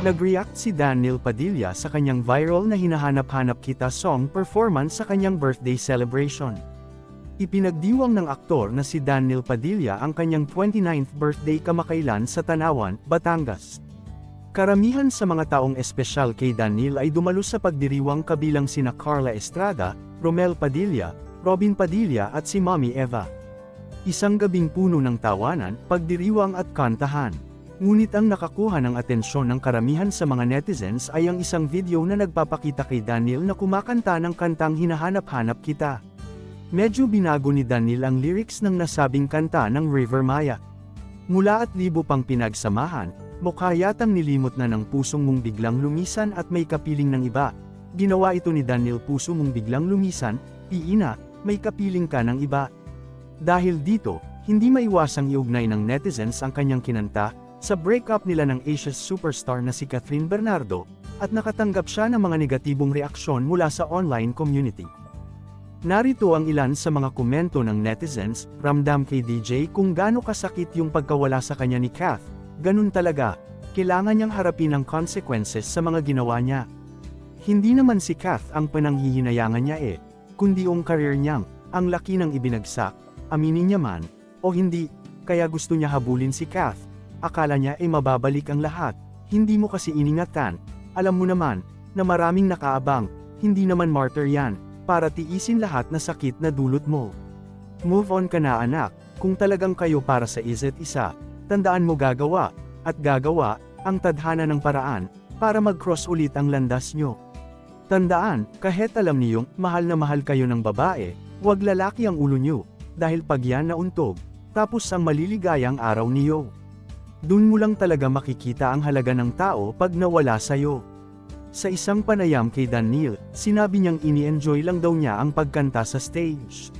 Nag-react si Daniel Padilla sa kanyang viral na hinahanap-hanap kita song performance sa kanyang birthday celebration. Ipinagdiwang ng aktor na si Daniel Padilla ang kanyang 29th birthday kamakailan sa Tanawan, Batangas. Karamihan sa mga taong espesyal kay Daniel ay dumalo sa pagdiriwang kabilang sina Carla Estrada, Romel Padilla, Robin Padilla at si Mommy Eva. Isang gabing puno ng tawanan, pagdiriwang at kantahan. Ngunit ang nakakuha ng atensyon ng karamihan sa mga netizens ay ang isang video na nagpapakita kay Daniel na kumakanta ng kantang hinahanap-hanap kita. Medyo binago ni Daniel ang lyrics ng nasabing kanta ng River Maya. Mula at libo pang pinagsamahan, mukha yatang nilimot na ng pusong mong biglang lumisan at may kapiling ng iba. Ginawa ito ni Daniel puso mong biglang lumisan, iina, may kapiling ka ng iba. Dahil dito, hindi maiwasang iugnay ng netizens ang kanyang kinanta, sa breakup nila ng Asia's superstar na si Catherine Bernardo, at nakatanggap siya ng mga negatibong reaksyon mula sa online community. Narito ang ilan sa mga komento ng netizens, ramdam kay DJ kung gaano kasakit yung pagkawala sa kanya ni Kath, ganun talaga, kailangan niyang harapin ang consequences sa mga ginawa niya. Hindi naman si Kath ang pananghihinayangan niya eh, kundi ang career niyang, ang laki ng ibinagsak, aminin niya man, o hindi, kaya gusto niya habulin si Kath, akala niya ay mababalik ang lahat, hindi mo kasi iningatan, alam mo naman, na maraming nakaabang, hindi naman martyr yan, para tiisin lahat na sakit na dulot mo. Move on ka na anak, kung talagang kayo para sa isa't isa, tandaan mo gagawa, at gagawa, ang tadhana ng paraan, para mag-cross ulit ang landas nyo. Tandaan, kahit alam niyong, mahal na mahal kayo ng babae, wag lalaki ang ulo nyo, dahil pag yan nauntog, tapos ang maliligayang araw niyo. Dun mo lang talaga makikita ang halaga ng tao pag nawala sa'yo. Sa isang panayam kay Daniel, sinabi niyang ini-enjoy lang daw niya ang pagkanta sa stage.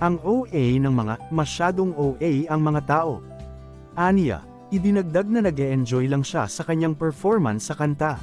Ang OA ng mga, masyadong OA ang mga tao. Aniya, idinagdag na nag enjoy lang siya sa kanyang performance sa kanta.